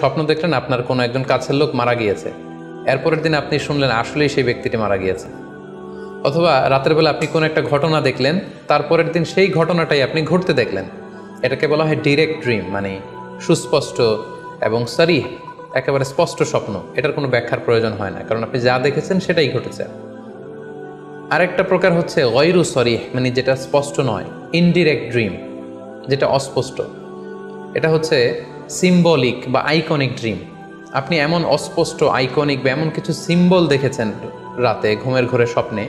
স্বপ্ন দেখলেন আপনার কোনো একজন কাছের লোক মারা গিয়েছে। এরপরের দিন আপনি শুনলেন আসলেই সেই ব্যক্তিটি মারা গিয়েছে। অথবা রাতের বেলা আপনি কোনো একটা ঘটনা দেখলেন, তারপরের দিন সেই ঘটনাটাই আপনি ঘটতে দেখলেন। এটাকে বলা হয় ডিরেক্ট ড্রিম মানে সুস্পষ্ট এবং সারি একেবারে স্পষ্ট স্বপ্ন। এটার কোনো ব্যাখ্যার প্রয়োজন হয় না, কারণ আপনি যা দেখেছেন সেটাই ঘটেছে। আরেকটা প্রকার হচ্ছে গয়রু সরি মানে যেটা স্পষ্ট নয়, ইনডিরেক্ট ড্রিম, যেটা অস্পষ্ট। এটা হচ্ছে সিম্বলিক বা আইকনিক ড্রিম আপনি এমন অস্পষ্ট আইকনিক বা এমন কিছু সিম্বল দেখেছেন রাতে ঘুমের ঘরে স্বপ্নে,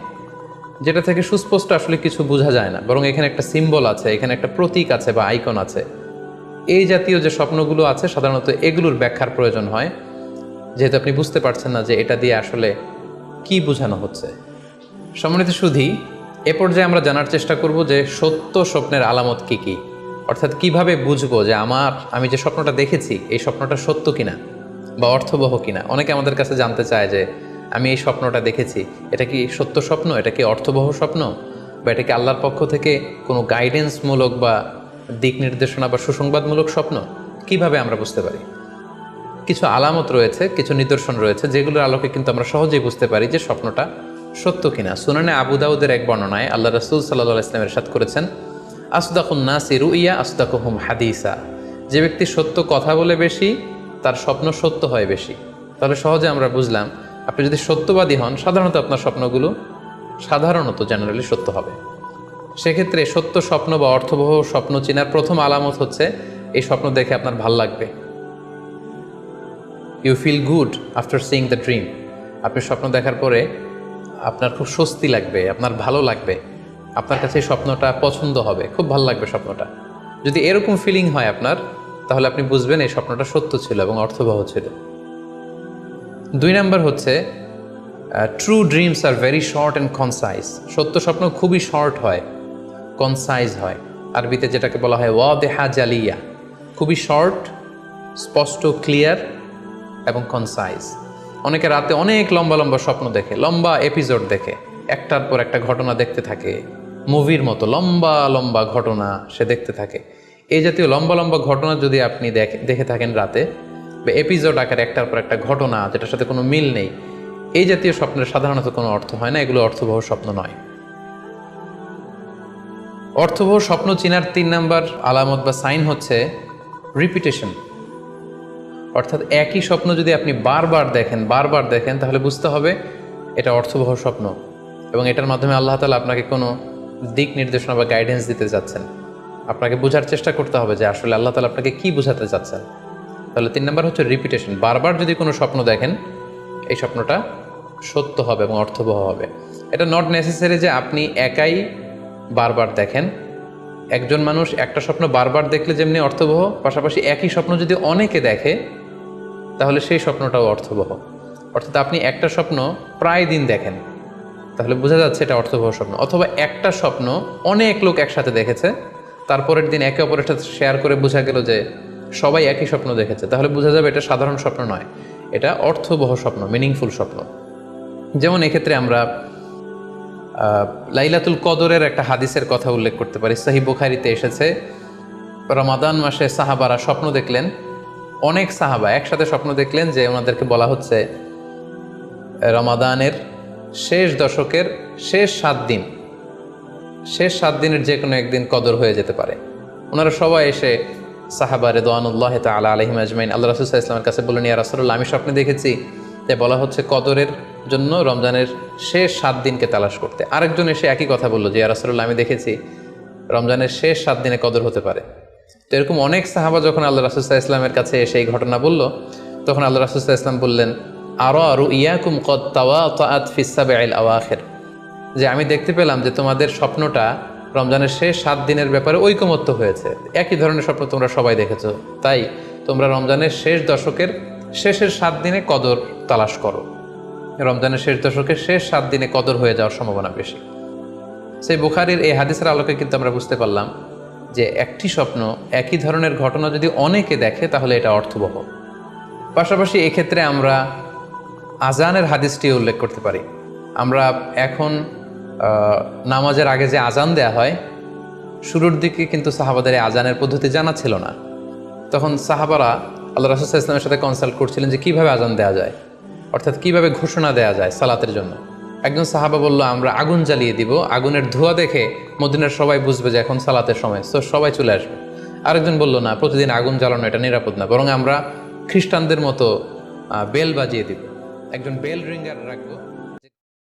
যেটা থেকে সুস্পষ্ট আসলে কিছু বোঝা যায় না। বরং এখানে একটা সিম্বল আছে, এখানে একটা প্রতীক আছে বা আইকন আছে। এই জাতীয় যে স্বপ্নগুলো আছে, সাধারণত এগুলোর ব্যাখ্যার প্রয়োজন হয়। যেহেতু আপনি বুঝতে পারছেন না যে এটা দিয়ে আসলে কি বোঝানো হচ্ছে। সম্মানিত সুধী, এ পর্যায়ে আমরা জানার চেষ্টা করব যে সত্য স্বপ্নের আলামত কী কি। অর্থাৎ কীভাবে বুঝব যে আমার, আমি যে স্বপ্নটা দেখেছি, এই স্বপ্নটা সত্য কিনা বা অর্থবহ কিনা? অনেকে আমাদের কাছে জানতে চায় যে, আমি এই স্বপ্নটা দেখেছি, এটা কি সত্য স্বপ্ন? এটা কি অর্থবহ স্বপ্ন? বা এটা কি আল্লাহর পক্ষ থেকে কোনো গাইডেন্সমূলক বা দিক নির্দেশনা বা সুসংবাদমূলক স্বপ্ন? কীভাবে আমরা বুঝতে পারি? কিছু আলামত রয়েছে, কিছু নিদর্শন রয়েছে, যেগুলোর আলোকে কিন্তু আমরা সহজেই বুঝতে পারি যে স্বপ্নটা সত্য কিনা। সুনানে আবু দাউদের এক বর্ণনায় আল্লাহ রসুল সাল্লাহ ইসলামের সাথ করেছেন আসদাকুন নাসি রুইয়া, আসদাকুহুম হাদিসা। যে ব্যক্তি সত্য কথা বলে বেশি, তার স্বপ্ন সত্য হয় বেশি। তাহলে সহজে আমরা বুঝলাম, আপনি যদি সত্যবাদী হন, সাধারণত আপনার স্বপ্নগুলো সাধারণত জেনারেলি সত্য হবে। সেক্ষেত্রে সত্য স্বপ্ন বা অর্থবহ স্বপ্ন চেনার প্রথম আলামত হচ্ছে, এই স্বপ্ন দেখে আপনার ভালো লাগবে। You feel good after seeing the dream আপনি স্বপ্ন দেখার পরে আপনার খুব স্বস্তি লাগবে, আপনার ভালো লাগবে। আপনার কাছে স্বপ্নটা পছন্দ হবে, খুব ভালো লাগবে স্বপ্নটা। যদি এরকম ফিলিং হয় আপনার, তাহলে আপনি বুঝবেন এই স্বপ্নটা সত্য ছিল এবং অর্থবহ ছিল। দুই নাম্বার হচ্ছে ট্রু ড্রিমস আর ভেরি শর্ট অ্যান্ড কনসাইজ সত্য স্বপ্ন খুবই শর্ট হয় কনসাইজ হয়। আরবিতে যেটাকে বলা হয় ওয়া দেহা জালিয়া। খুবই শর্ট স্পষ্ট ক্লিয়ার এবং কনসাইজ অনেকে রাতে অনেক লম্বা লম্বা স্বপ্ন দেখে, লম্বা এপিসোড দেখে, একটার পর একটা ঘটনা দেখতে থাকে। মুভির মতো লম্বা লম্বা ঘটনা সে দেখতে থাকে। এই জাতীয় লম্বা লম্বা ঘটনা যদি আপনি দেখে থাকেন রাতে, বা এপিসোড আকারে একটার পর একটা ঘটনা যেটার সাথে কোনো মিল নেই, এই জাতীয় স্বপ্নের সাধারণত কোনো অর্থ হয় না, এগুলো অর্থবহ স্বপ্ন নয়। অর্থবহ স্বপ্ন চিনার তিন নাম্বার আলামত বা সাইন হচ্ছে রিপিটেশন অর্থাৎ একই স্বপ্ন যদি আপনি বারবার দেখেন বারবার দেখেন, তাহলে বুঝতে হবে এটা অর্থবহ স্বপ্ন এবং এটার মাধ্যমে আল্লাহ তালা আপনাকে কোনো দিক নির্দেশনা বা গাইডেন্স দিতে যাচ্ছেন। আপনাকে বোঝার চেষ্টা করতে হবে যে আসলে আল্লাহ তালা আপনাকে কী বোঝাতে চাচ্ছেন তাহলে তিন নম্বর হচ্ছে রিপিটেশন বারবার যদি কোনো স্বপ্ন দেখেন, এই স্বপ্নটা সত্য হবে এবং অর্থবহ হবে। এটা নট নেসেসারি যে আপনি একাই বারবার দেখেন। একজন মানুষ একটা স্বপ্ন বারবার দেখলে যেমনি অর্থবহ, পাশাপাশি একই স্বপ্ন যদি অনেকে দেখে, তাহলে সেই স্বপ্নটাও অর্থবহ। অর্থাৎ আপনি একটা স্বপ্ন প্রায় দিন দেখেন। তাহলে বোঝা যাচ্ছে এটা অর্থবহ স্বপ্ন। অথবা একটা স্বপ্ন অনেক লোক একসাথে দেখেছে, তারপরের দিন একে অপরের সাথে শেয়ার করে বোঝা গেল যে সবাই একই স্বপ্ন দেখেছে। তাহলে বোঝা যাবে এটা সাধারণ স্বপ্ন নয়, এটা অর্থবহ স্বপ্ন মিনিংফুল স্বপ্ন। যেমন এক্ষেত্রে আমরা লাইলাতুল কদরের একটা হাদিসের কথা উল্লেখ করতে পারি। সাহি বুখারিতে এসেছে, রমাদান মাসে সাহাবারা স্বপ্ন দেখলেন, অনেক সাহাবা একসাথে স্বপ্ন দেখলেন যে ওনাদেরকে বলা হচ্ছে, রমাদানের শেষ দশকের শেষ সাত দিন। শেষ সাত দিনের যে কোনো একদিন কদর হয়ে যেতে পারে। ওনারা সবাই এসে সাহাবা রেদওয়ানুল্লাহ তালা আলহিম আজমাইন, আল্লাহ রাসুল্লাহ ইসলামের কাছে বললেন, ইয়া রাসুল্লাহ আমি স্বপ্নে দেখেছি যে বলা হচ্ছে কদরের জন্য রমজানের শেষ সাত দিনকে তালাশ করতে। আরেকজন এসে একই কথা বলল যে, ইয়া রাসুল্লাহ আমি দেখেছি রমজানের শেষ সাত দিনে কদর হতে পারে। তো এরকম অনেক সাহাবা যখন আল্লাহ রাসুল্লাহ ইসলামের কাছে এসে এই ঘটনা বলল, তখন আল্লাহ রাসুল্লাহ ইসলাম বললেন আরও আইল আওয়াখের। যে আমি দেখতে পেলাম যে তোমাদের স্বপ্নটা রমজানের শেষ সাত দিনের ব্যাপারে ঐকমত্য হয়েছে। একই ধরনের স্বপ্ন তোমরা সবাই দেখেছ। তাই তোমরা রমজানের শেষ দশকের শেষের সাত দিনে কদর তালাশ করো। রমজানের শেষ দশকের শেষ সাত দিনে কদর হয়ে যাওয়ার সম্ভাবনা বেশি। সেই বুখারির এই হাদিসের আলোকে কিন্তু আমরা বুঝতে পারলাম যে একটি স্বপ্ন, একই ধরনের ঘটনা যদি অনেকে দেখে তাহলে এটা অর্থবহ। পাশাপাশি এক্ষেত্রে আমরা আজানের হাদিসটি উল্লেখ করতে পারি। আমরা এখন নামাজের আগে যে আজান দেয়া হয়, শুরুর দিকে কিন্তু সাহাবাদের আজানের পদ্ধতি জানা ছিল না। তখন সাহাবারা আল্লাহ রাসুল ইসলামের সাথে কনসাল্ট করছিলেন যে কীভাবে আজান দেওয়া যায়, অর্থাৎ কীভাবে ঘোষণা দেওয়া যায় সালাতের জন্য। একজন সাহাবা বলল, আমরা আগুন জ্বালিয়ে দিব, আগুনের ধোঁয়া দেখে মদিনার সবাই বুঝবে যে এখন সালাতের সময় তো সবাই চলে আসবে। আরেকজন বলল, না, প্রতিদিন আগুন জ্বালানো এটা নিরাপদ না, বরং আমরা খ্রিস্টানদের মতো বেল বাজিয়ে দিব। একজন বেল রিঙ্গার রাখব